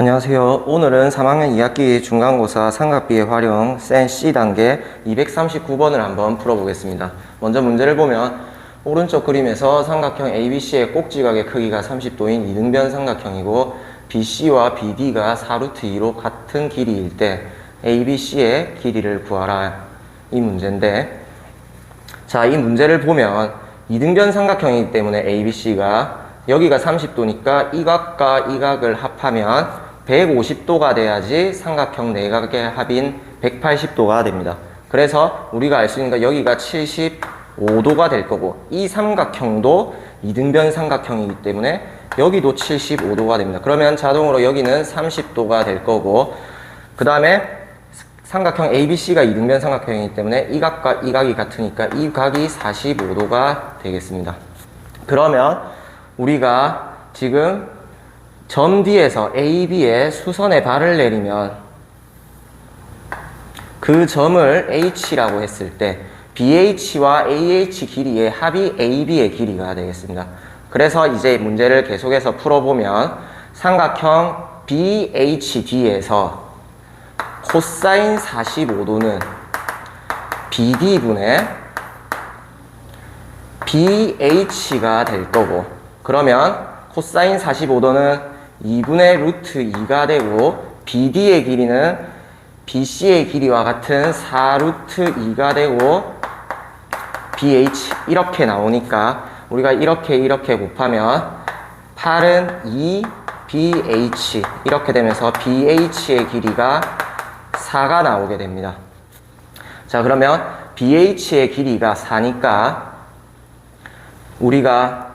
안녕하세요. 오늘은 3학년 2학기 중간고사 삼각비의 활용 센 C 단계 239번을 한번 풀어보겠습니다. 먼저 문제를 보면 오른쪽 그림에서 삼각형 ABC의 꼭지각의 크기가 30도인 이등변 삼각형이고 BC와 BD가 4루트 2로 같은 길이일 때 ABC의 길이를 구하라 이 문제인데 자, 이 문제를 보면 이등변 삼각형이기 때문에 ABC가 여기가 30도니까 이 각과 이 각을 합하면 150도가 돼야지 삼각형 내각의 합인 180도가 됩니다. 그래서 우리가 알 수 있는 건 여기가 75도가 될 거고 이 삼각형도 이등변 삼각형이기 때문에 여기도 75도가 됩니다. 그러면 자동으로 여기는 30도가 될 거고 그 다음에 삼각형 ABC가 이등변 삼각형이기 때문에 이 각과 이 각이 같으니까 이 각이 45도가 되겠습니다. 그러면 우리가 지금 점 D에서 AB에 수선의 발을 내리면 그 점을 H라고 했을 때 BH와 AH 길이의 합이 AB의 길이가 되겠습니다. 그래서 이제 문제를 계속해서 풀어보면 삼각형 BHD에서 코사인 45도는 BD분의 BH가 될 거고 그러면 코사인 45도는 2분의 루트 2가 되고 BD의 길이는 BC의 길이와 같은 4루트 2가 되고 BH 이렇게 나오니까 우리가 이렇게 이렇게 곱하면 8은 2 BH 이렇게 되면서 BH의 길이가 4가 나오게 됩니다. 자 그러면 BH의 길이가 4니까 우리가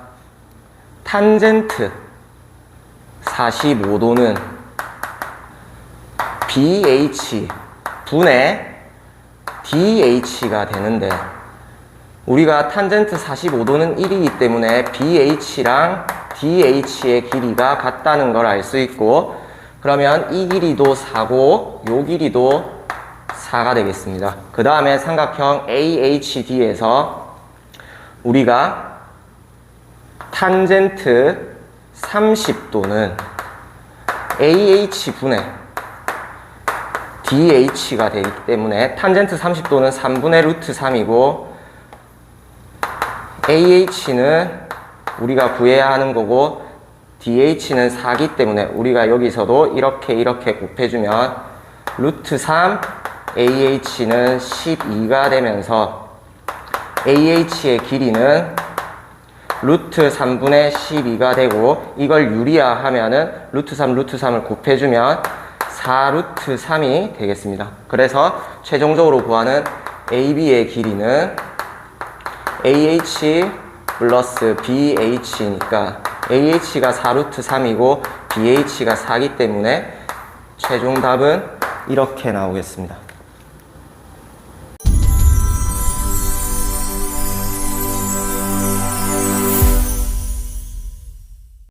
탄젠트 45도는 BH 분의 DH가 되는데 우리가 탄젠트 45도는 1이기 때문에 BH랑 DH의 길이가 같다는 걸 알 수 있고 그러면 이 길이도 4고 요 길이도 4가 되겠습니다. 그 다음에 삼각형 AHD에서 우리가 탄젠트 30도는 AH분의 DH가 되기 때문에 탄젠트 30도는 3분의 루트 3이고 AH는 우리가 구해야 하는 거고 DH는 4기 때문에 우리가 여기서도 이렇게 이렇게 곱해주면 루트 3 AH는 12가 되면서 AH의 길이는 루트 3분의 12가 되고 이걸 유리화 하면은 루트 3 루트 3을 곱해주면 4 루트 3이 되겠습니다. 그래서 최종적으로 구하는 AB의 길이는 AH 플러스 BH니까 AH가 4 루트 3이고 BH가 4기 때문에 최종 답은 이렇게 나오겠습니다.